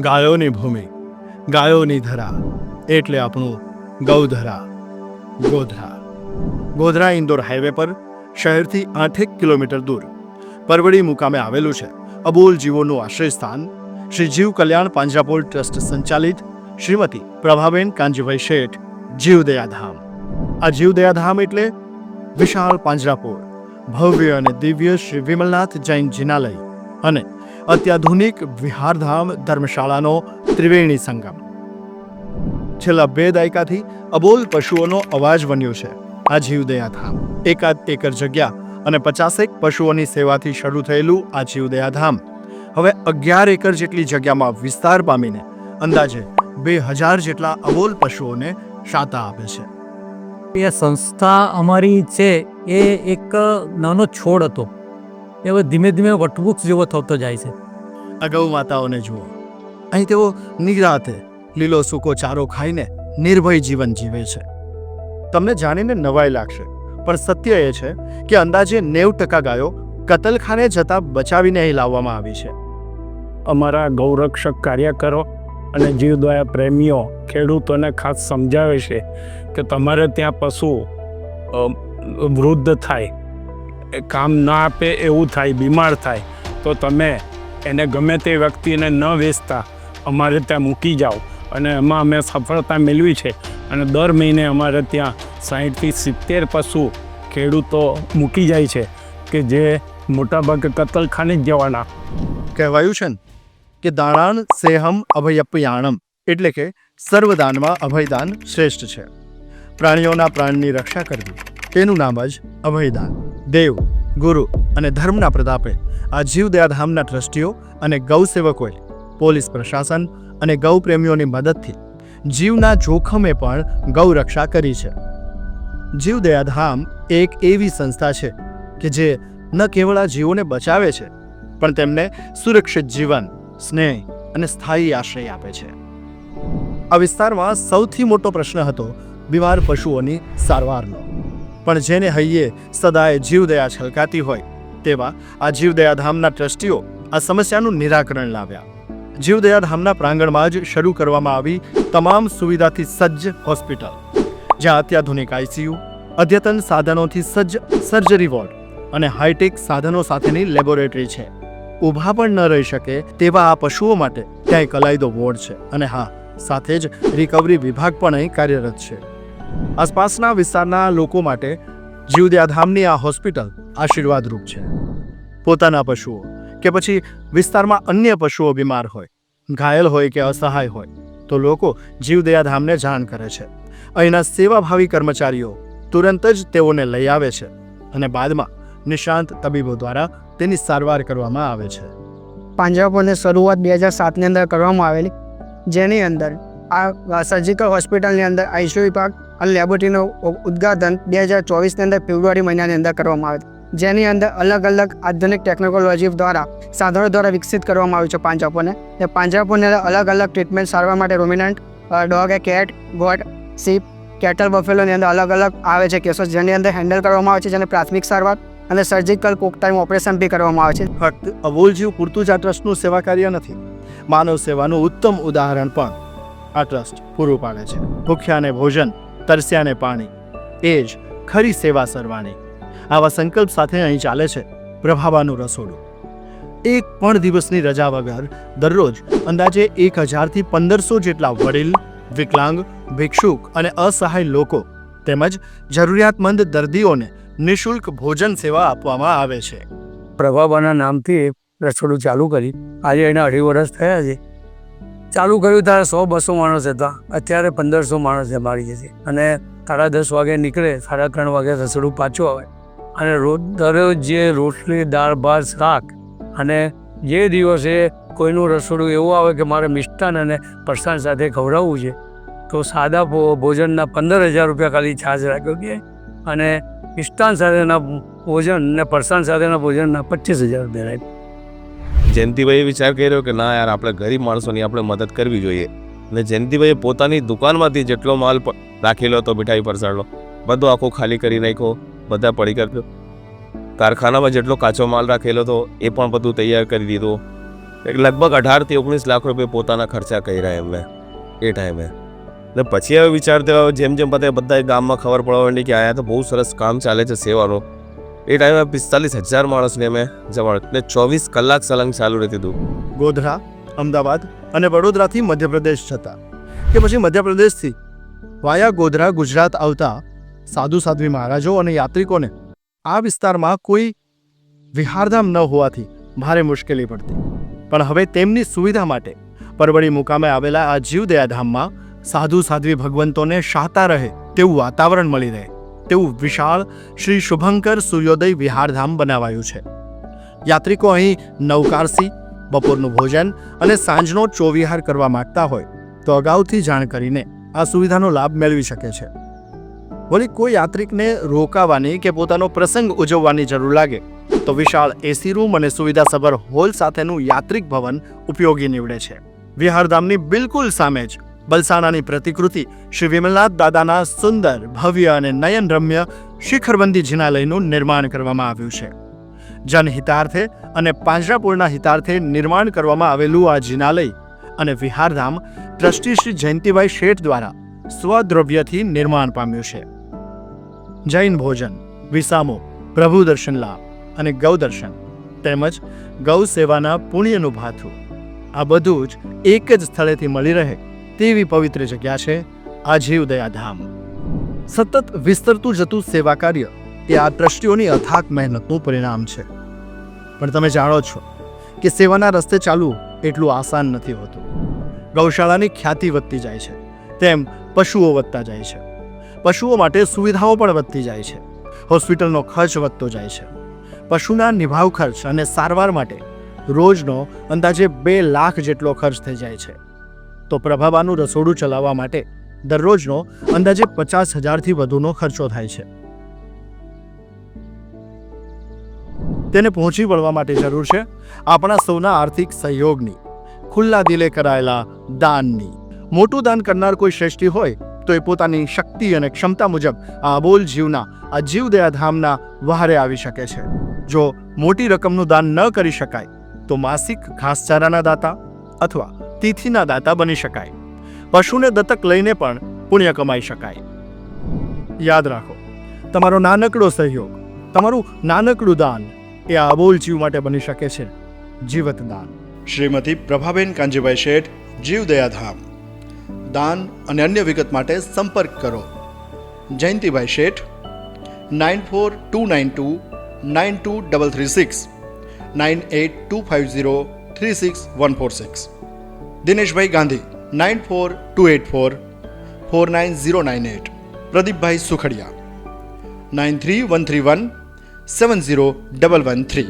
ગાયોની ભૂમિ, ગાયોની ધરા, એટલે આપણું ગૌધરા, ગોધરા. ગોધરા ઇન્દોર હાઈવે પર, શહેરથી આઠેક કિલોમીટર દૂર. પરવડી મુકામે આવેલું છે અબોલ જીવોનું આશ્રય સ્થાન શ્રી જીવ કલ્યાણ પાંજરાપોળ ટ્રસ્ટ સંચાલિત શ્રીમતી પ્રભાબેન કાંજીભાઈ શેઠ, જીવદયાધામ. આ જીવદયાધામ એટલે વિશાળ પાંજરાપોળ, ભવ્ય અને દિવ્ય શ્રી વિમલનાથ જૈન જિનાલય અને અત્યાધુનિક વિહારધામ ધર્મશાળાનો ત્રિવેણી સંગમ. છેલ્લા બે દાયકાથી અબોલ પશુઓનો અવાજ બન્યો છે. આ જીવદયાધામ, એકાદ એકર જગ્યા અને પચાસેક પશુઓની સેવાથી શરૂ થયેલું આ જીવદયાધામ, હવે અગિયાર એકર જેટલી જગ્યામાં વિસ્તાર પામીને અંદાજે બે હજાર જેટલા અબોલ પશુઓને શાતા આપે છે. એ સંસ્થા અમારી છે, એ એક નાનો છોડ હતો. એ હવે ધીમે ધીમે વટવૃક્ષ જેવો થતો જાય છે. અગાઉ માતાઓને જુઓ. અહીં તેઓ નિરાતે લીલો સૂકો ચારો ખાઈને નિર્ભય જીવન જીવે છે. તમને જાણીને નવાઈ લાગશે પણ સત્ય એ છે કે અંદાજે નેવ ટકા ગાયો કતલખાને જતા બચાવીને અહીં લાવવામાં આવી છે. અમારા ગૌરક્ષક કાર્યકરો અને જીવદયા પ્રેમીઓ ખેડૂતોને ખાસ સમજાવે છે કે તમારે ત્યાં પશુ વૃદ્ધ થાય કામ ના આપે એવું થાય, બીમાર થાય, તો તમે એને ગમે તે વ્યક્તિને ન વેચતા, અમારે ત્યાં મૂકી જાઓ. અને એમાં અમે સફળતા મેળવી છે. અને દર મહિને અમારે ત્યાં સાહીઠથી સિત્તેર પશુ ખેડૂતો મૂકી જાય છે, કે જે મોટાભાગે કતલખાને જ જવાના. કહેવાયું છે ને કે દાણાણ સેહમ અભયપયાણમ એટલે કે સર્વદાનમાં અભયદાન શ્રેષ્ઠ છે. પ્રાણીઓના પ્રાણની રક્ષા કરવી, તેનું નામ જ અભયદાન. દેવ, ગુરુ અને ધર્મના પ્રતાપે આ જીવદયાધામના ટ્રસ્ટીઓ અને ગૌસેવકોએ પોલીસ પ્રશાસન અને ગૌ પ્રેમીઓની મદદથી જીવના જોખમે પણ ગૌ રક્ષા કરી છે. જીવદયાધામ એક એવી સંસ્થા છે કે જે ન કેવળ આ જીવોને બચાવે છે, પણ તેમને સુરક્ષિત જીવન, સ્નેહ અને સ્થાયી આશ્રય આપે છે. આ વિસ્તારમાં સૌથી મોટો પ્રશ્ન હતો બીમાર પશુઓની સારવારનો. પણ જેને હૈયે સદાય જીવદયા છલકાતી હોય, તેવા આ જીવદયાધામના ટ્રસ્ટીઓ આ સમસ્યાનું નિરાકરણ લાવ્યા. જીવદયાધામના પ્રાંગણમાં જ શરૂ કરવામાં આવી તમામ સુવિધાથી સજ્જ હોસ્પિટલ, જ્યાં અત્યાધુનિક આઈસીયુ અદ્યતન સાધનોથી સજ્જ સર્જરી વોર્ડ અને હાઈટેક સાધનો સાથેની લેબોરેટરી છે. ઊભા પણ ન રહી શકે તેવા આ પશુઓ માટે ત્યાં એક અલાયદો વોર્ડ છે અને હા, સાથે જ રિકવરી વિભાગ પણ અહીં કાર્યરત છે. આસપાસના વિસ્તારના લોકો માટે જીવદયાધામની આ હોસ્પિટલ આશીર્વાદરૂપ છે. પોતાના પશુઓ કે પછી વિસ્તારમાં અન્ય પશુઓ બીમાર હોય, ઘાયલ હોય કે અસહાય હોય, તો લોકો જીવદયાધામને જાણ કરે છે. અહીંના સેવાભાવી કર્મચારીઓ તુરંત જ તેઓને લઈ આવે છે અને બાદમાં નિષ્ણાંત તબીબો દ્વારા તેની સારવાર કરવામાં આવે છે. પાંજરાપોળની શરૂઆત બે હજાર સાતની અંદર કરવામાં આવેલી, જેની અંદર આ સર્જિકલ હોસ્પિટલની અંદર આઈસીયુ વિભાગ અને લેબોરેટરીનું ઉદ્ઘાટન બે હજાર ચોવીસની અંદર ફેબ્રુઆરી મહિનાની અંદર કરવામાં આવે જેની અંદર અલગ અલગ આધુનિક ટેકનોલોજી દ્વારા સાધનો દ્વારા વિકસિત કરવામાં આવ્યું છે પાંજરાપોને. ને અંદર અલગ અલગ ટ્રીટમેન્ટ સારવાર માટે રોમિનન્ટ ડોગ, એ કેટ, ગોટ સીપ કેટલ બફેલોની અંદર અલગ અલગ આવે છે કેસો જેની અંદર હેન્ડલ કરવામાં આવે છે, જેને પ્રાથમિક સારવાર અને સર્જિકલ કોક ટાઈમ ઓપરેશન બી કરવામાં આવે છે. ફક્ત અબોલજીવ પૂરતું જ આ ટ્રસ્ટનું સેવા કાર્ય નથી, માનવ સેવાનું ઉત્તમ ઉદાહરણ પણ આ ટ્રસ્ટ પૂરું પાડે છે. ભૂખ્યાને ભોજન તરસ્યાને પાણી. એ જ ખરી સેવા સરવાણી. આવા સંકલ્પ સાથે અહીં ચાલે છે પ્રભાવાનું રસોડું. એક પણ દિવસની રજા વગર દરરોજ અંદાજે એક હજારથી પંદરસો જેટલા વડીલ, વિકલાંગ, ભિક્ષુક અને અસહાય લોકો તેમજ જરૂરિયાતમંદ દર્દીઓને નિઃશુલ્ક ભોજન સેવા આપવામાં આવે છે. પ્રભાબાના નામથી રસોડું ચાલુ કરી. આજે એના અઢી વર્ષ થયા છે. ચાલુ કર્યું ત્યારે સો, બસો માણસ હતા. અત્યારે પંદરસો માણસ છે અને સાડા દસ વાગે નીકળે, સાડા ત્રણ વાગે રસોડું પાછું આવે. અને રોજ, દરરોજ જે રોટલી, દાળ, ભાત, શાક અને જે દિવસે કોઈનું રસોડું એવું આવે કે મારે મિષ્ટાન અને પ્રસાદ સાથે ખવડાવવું છે, તો સાદા ભોજનના પંદર હજાર રૂપિયા ખાલી ચાર્જ રાખ્યો કે અને મિષ્ટાન સાથેના ભોજન અને પ્રસાદ સાથેના ભોજનના પચીસ હજાર રૂપિયા રાખ્યા. જયંતિભાઈએ વિચાર કર્યો કે ના યાર, આપણે ગરીબ માણસોની આપણે મદદ કરવી જોઈએ. અને જયંતિભાઈએ પોતાની દુકાનમાંથી જેટલો માલ રાખેલો હતો મીઠાઈ પરસાડનો બધો આખો ખાલી કરી નાખ્યો, બધા પડી કર્યો કારખાનામાં જેટલો કાચો માલ રાખેલો હતો, એ પણ બધું તૈયાર કરી દીધો. લગભગ અઢારથી ઓગણીસ લાખ રૂપિયા પોતાના ખર્ચા કર્યા એમને એ ટાઈમે. ને પછી હવે વિચાર થયો, જેમ જેમ બધા બધા ગામમાં ખબર પડવા માંડી કે આયા તો બહુ સરસ કામ ચાલે છે સેવાનું. એ ટાઈમે પિસ્તાલીસ હજાર માણસને અમે જમાડ ને ચોવીસ કલાક સલંગ ચાલુ રહેતી હતું. ગોધરા, અમદાવાદ અને વડોદરાથી મધ્યપ્રદેશ જતા. કે પછી મધ્યપ્રદેશથી વાયા ગોધરા, ગુજરાત આવતા સાધુ સાધ્વી મહારાજો અને યાત્રિકોને આ વિસ્તારમાં કોઈ વિહારધામ ન હોવાથી ભારે મુશ્કેલી પડતી. પણ હવે તેમની સુવિધા માટે પરવડી મુકામે આવેલા આ જીવદયાધામમાં સાધુ સાધ્વી ભગવંતોને શાતા રહે તેવું વાતાવરણ મળી રહે. તેવું વિશાળ શ્રી શુભંકર સૂર્યોદય વિહારધામ બનાવાયું છે. યાત્રિકો અહીં નવકારસી, બપોરનું ભોજન અને સાંજનો ચોવિહાર કરવા માંગતા હોય તો અગાઉથી જાણ કરીને આ સુવિધાનો લાભ મેળવી શકે છે. વળી કોઈ યાત્રિકને રોકાવાની કે પોતાનો પ્રસંગ ઉજવવાની જરૂર લાગે તો વિશાળ એસી રૂમ અને સુવિધાસભર હોલ સાથેનું યાત્રિક ભવન ઉપયોગી નીવડે છે. વિહારધામની બિલકુલ સામે જ બલસાણાની પ્રતિકૃતિ શ્રી વિમલનાથ દાદાના સુંદર, ભવ્ય અને નયનરમ્ય શિખરબંધી જિનાલયનું નિર્માણ કરવામાં આવ્યું છે. જનહિતાર્થે અને પાંજરાપુરના હિતાર્થે નિર્માણ કરવામાં આવેલું આ જિનાલય અને વિહારધામ ટ્રસ્ટી શ્રી જયંતિભાઈ શેઠ દ્વારા સ્વદ્રવ્યથી નિર્માણ પામ્યું છે. જૈન ભોજન, વિસામો પ્રભુ દર્શન લાભ અને ગૌદર્શન તેમજ ગૌ સેવાના પુણ્યનું ભાથું આ બધું જ એક જ સ્થળેથી મળી રહે તેવી પવિત્ર જગ્યા છે આ દયાધામ સતત વિસ્તરતું જતું સેવા કાર્ય એ આ ટ્રસ્ટીઓની અથાક મહેનતનું પરિણામ છે. પણ તમે જાણો છો કે સેવાના રસ્તે ચાલવું એટલું આસાન નથી હોતું. ગૌશાળાની ખ્યાતિ વધતી જાય છે. તેમ પશુઓ વધતા જાય છે. પશુઓ માટે સુવિધાઓ પણ વધતી જાય છે. હોસ્પિટલનો ખર્ચ વધતો જાય છે. પશુના નિભાવ ખર્ચ અને સારવાર માટે રોજનો અંદાજે બે લાખ જેટલો ખર્ચ થઈ જાય છે. તો પ્રભાબાનું રસોડું ચલાવવા માટે દરરોજનો અંદાજે પચાસ હજારથી વધુનો ખર્ચો થાય છે. તેને પહોંચી વળવા માટે જરૂર છે આપણા સૌના આર્થિક સહયોગની, ખુલ્લા દિલે કરાયેલા દાનની. મોટું દાન કરનાર કોઈ શ્રેષ્ઠી હોય તો એ પોતાની શક્તિ અને ક્ષમતા મુજબ આ અબોલ જીવના, આ જીવદયાધામના વહારે આવી શકે છે. જો મોટી રકમનું દાન ન કરી શકાય, તો માસિક ઘાસચારાના દાતા અથવા તિથિના દાતા બની શકાય. પશુને દત્તક લઈને પણ પુણ્ય કમાઈ શકાય. યાદ રાખો, તમારો નાનકડો સહયોગ, તમારું નાનકડું દાન એ આબોલ જીવ માટે બની શકે છે. જીવત દાન. શ્રીમતી પ્રભાબેન કાંજીભાઈ શેઠ જીવદયાધામ દાન અને અન્ય વિગત માટે સંપર્ક કરો. Jayantibhai Sheth, nine four two nine two nine two double three six, nine eight two five zero three six one four six. Dineshbhai Gandhi, nine four two eight four four nine zero nine eight. Pradeepbhai Sukhadia. Nine three one three one, seven zero double one three.